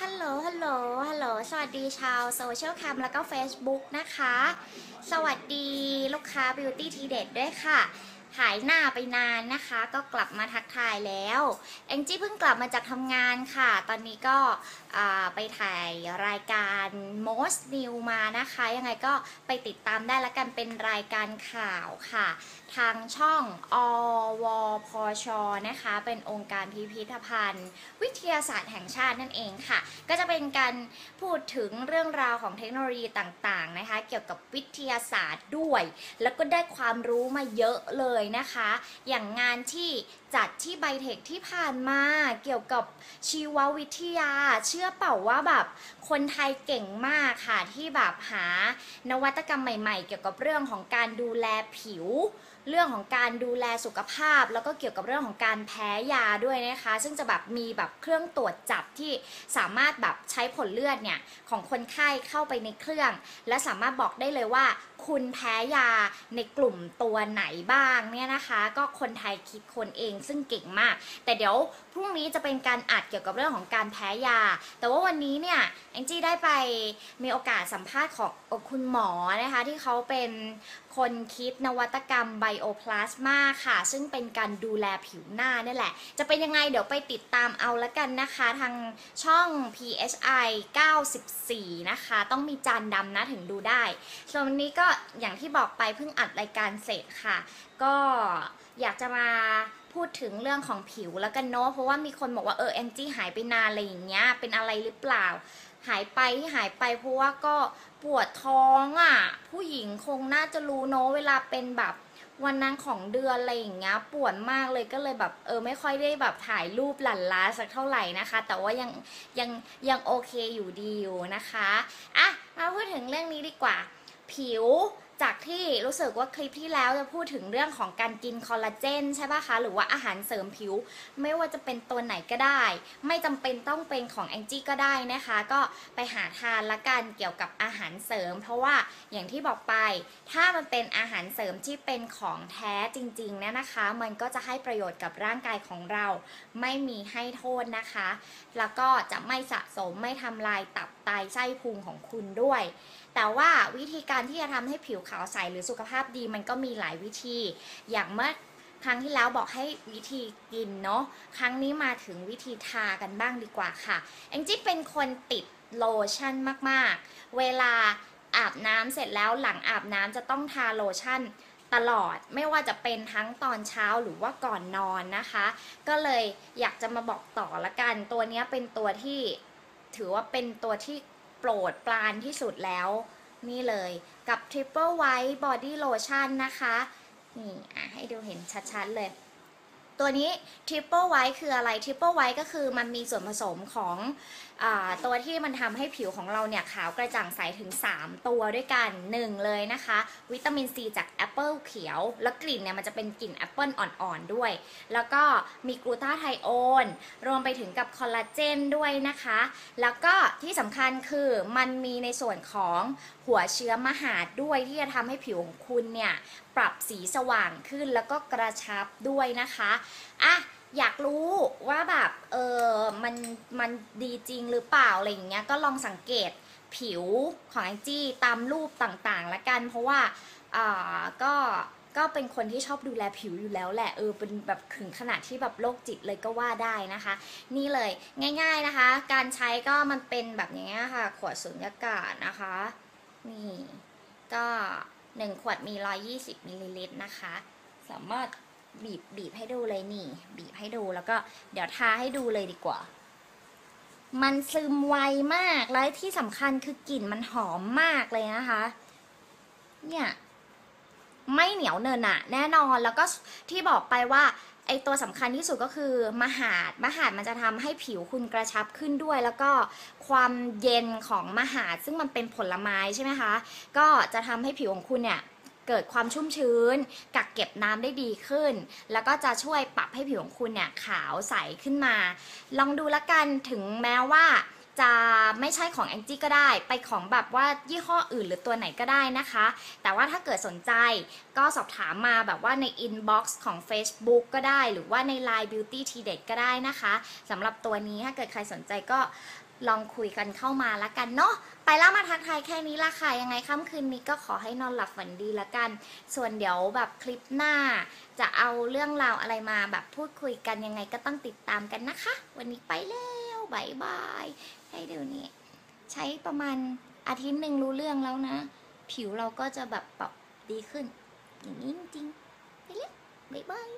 ฮัลโหล ฮัลโหล ฮัลโหล สวัสดีชาวโซเชียลแคมแล้วก็ Facebook นะคะ สวัสดีลูกค้า Beauty ทีเด็ดด้วยค่ะ หายหน้าไปนานนะคะ ก็กลับมาทักทายแล้วแองจี้เพิ่งกลับมาจากทำงานค่ะ ตอนนี้ก็ไปถ่ายรายการ Most New มานะคะ ยังไงก็ไปติดตามได้ละกันเป็นรายการข่าวค่ะ ทางช่องอวพชนะคะ เป็นองค์การพิพิธภัณฑ์ วิทยาศาสตร์แห่งชาตินั่นเองค่ะ ก็จะเป็นการพูดถึงเรื่องราวของเทคโนโลยีต่างๆนะคะ เกี่ยวกับวิทยาศาสตร์ด้วย แล้วก็ได้ความรู้มาเยอะเลยนะคะ อย่างงานที่จัดที่ไบเทคที่ผ่านมาเกี่ยวกับชีววิทยา เชื่อเปล่าว่าแบบคนไทยเก่งมากค่ะที่แบบหานวัตกรรมใหม่ๆ เกี่ยวกับเรื่องของการดูแลผิว เรื่องของการดูแลสุขภาพ แล้วก็เกี่ยวกับเรื่องของการแพ้ยาด้วยนะคะ ซึ่งจะแบบมีแบบเครื่องตรวจจับที่สามารถแบบใช้ผลเลือดเนี่ยของคนไข้เข้าไปในเครื่อง และสามารถบอกได้เลยว่า คุณแพ้ยาในกลุ่มตัวไหนบ้างเนี่ยนะคะ ก็คนไทยคิดคนเองซึ่งเก่งมาก แต่เดี๋ยวพรุ่งนี้จะเป็นการอัดเกี่ยวกับเรื่องของการแพ้ยา แต่ว่าวันนี้เนี่ยแองจี้ได้ไปมีโอกาสสัมภาษณ์ของคุณหมอนะคะ ที่เขาเป็นคนคิดนวัตกรรมไบโอพลาสมาค่ะ ซึ่งเป็นการดูแลผิวหน้านี่แหละ จะเป็นยังไงเดี๋ยวไปติดตามเอาละกันนะคะ ทางช่อง PHI 94 นะคะ ต้องมีจานดำนะถึงดูได้ส่วนวันนี้ก็อย่างที่บอกไปเพิ่งอัดรายการเสร็จค่ะก็อยากจะมาพูดถึงเรื่องของผิวแล้วกันเนาะเพราะว่ามีคนบอกว่าเออแองจี้หายไปนานอะไรอย่างเงี้ยเป็นอะไรหรือเปล่า หายไปที่หายไปเพราะว่าก็ปวดท้องอะ่ะ ผู้หญิงคงน่าจะรู้เนาะเวลาเป็นแบบวันนั้นของเดือนอะไรอย่างเงี้ยปวดมากเลยก็เลยแบบเออไม่ค่อยได้แบบถ่ายรูปหลั่นล้าสักเท่าไหร่นะคะ แต่ว่ายังยังยังโอเคอยู่ดีอยู่นะคะอะมาพูดถึงเรื่องนี้ดีกว่า ผิว จากที่รู้สึกว่าคลิปที่แล้วจะพูดถึงเรื่องของการกินคอลลาเจนใช่ป่ะคะ หรือว่าอาหารเสริมผิว ไม่ว่าจะเป็นตัวไหนก็ได้ ไม่จำเป็นต้องเป็นของแองจี้ก็ได้นะคะ ก็ไปหาทานละกันเกี่ยวกับอาหารเสริม เพราะว่าอย่างที่บอกไป ถ้ามันเป็นอาหารเสริมที่เป็นของแท้จริงๆเนี่ยนะคะ มันก็จะให้ประโยชน์กับร่างกายของเรา ไม่มีให้โทษนะคะ แล้วก็จะไม่สะสมไม่ทำลายตับไตไส้พุงของคุณด้วย แต่ว่าวิธีการที่จะทำให้ผิวขาวใสหรือสุขภาพดีมันก็มีหลายวิธี อย่างเมื่อครั้งที่แล้วบอกให้วิธีกินเนาะ ครั้งนี้มาถึงวิธีทากันบ้างดีกว่าค่ะ แองจี้เป็นคนติดโลชั่นมากๆ เวลาอาบน้ำเสร็จแล้วหลังอาบน้ำจะต้องทาโลชั่นตลอด ไม่ว่าจะเป็นทั้งตอนเช้าหรือว่าก่อนนอนนะคะ ก็เลยอยากจะมาบอกต่อละกัน ตัวนี้เป็นตัวที่ ถือว่าเป็นตัวที่โปรดปรานที่สุดแล้ว นี่เลยกับ Triple White Body Lotion นะคะ นี่อะให้ดูเห็นชัดๆเลย ตัวนี้ Triple White คืออะไร Triple White ก็คือมันมีส่วนผสมของอตัวที่มันทำให้ผิวของเราเนี่ยขาวกระจ่างใสถึง 3 ตัวด้วยกัน 1 เลยนะคะ วิตามินซีจากแอปเปิลเขียว แล้วกลิ่นเนี่ยมันจะเป็นกลิ่นแอปเปิลอ่อนๆด้วย แล้วก็มีกลูตาไทโอนรวมไปถึงกับคอลลาเจนด้วยนะคะ แล้วก็ที่สำคัญคือมันมีในส่วนของหัวเชื้อมหาดด้วยที่จะทำให้ผิวของคุณเนี่ยปรับสีสว่างขึ้นแล้วก็กระชับด้วยนะคะอะอยากรู้ว่าแบบเออมันมันดีจริงหรือเปล่าอะไรอย่างเงี้ยก็ลองสังเกตผิวของแองจี้ตามรูปต่างๆละกัน เพราะว่าอ่าก็ก็เป็นคนที่ชอบดูแลผิวอยู่แล้วแหละเออเป็นแบบถึงขนาดที่แบบโรคจิตเลยก็ว่าได้นะคะ นี่เลยง่าย ๆนะคะ การใช้ก็มันเป็นแบบนี้ค่ะ ขวดสุญญากาศนะคะ นี่ก็ 1 ขวดมี 120มิลลิลิตรนะคะ สามารถ บีบบีบให้ดูเลยนี่ บีบให้ดูแล้วก็เดี๋ยวทาให้ดูเลยดีกว่า มันซึมไวมากและที่สำคัญคือกลิ่นมันหอมมากเลยนะคะ เนี่ยไม่เหนียวเนินอะแน่นอนแล้วก็ที่บอกไปว่าไอตัวสำคัญที่สุดก็คือมหาดมหาดมันจะทำให้ผิวคุณกระชับขึ้นด้วย แล้วก็ความเย็นของมหาดซึ่งมันเป็นผลไม้ใช่ไหมคะ ก็จะทำให้ผิวของคุณเนี่ย เกิดความชุ่มชื้น กักเก็บน้ำได้ดีขึ้น แล้วก็จะช่วยปรับให้ผิวของคุณเนี่ยขาวใสขึ้นมา ลองดูละกันถึงแม้ว่าจะไม่ใช่ของแองจี้ก็ได้ ไปของแบบว่ายี่ห้ออื่นหรือตัวไหนก็ได้นะคะ แต่ว่าถ้าเกิดสนใจก็สอบถามมาแบบว่าใน inbox ของ Facebook ก็ได้ หรือว่าใน Line Beauty ทีเด็ดก็ได้นะคะสำหรับตัวนี้ถ้าเกิดใครสนใจก็ ลองคุยกันเข้ามาละกันเนาะไปแล้วมาทักทายแค่นี้ละค่ะ ยังไงค่ำคืนนี้ก็ขอให้นอนหลับฝันดีละกัน ส่วนเดี๋ยวแบบคลิปหน้า จะเอาเรื่องราวอะไรมาแบบพูดคุยกันยังไงก็ต้องติดตามกันนะคะ วันนี้ไปแล้วบายบายให้ดูนี่ใช้ประมาณอาทิตย์หนึ่งรู้เรื่องแล้วนะ ผิวเราก็จะแบบปรับดีขึ้น อย่างนี้จริงๆไปแล้วบายบาย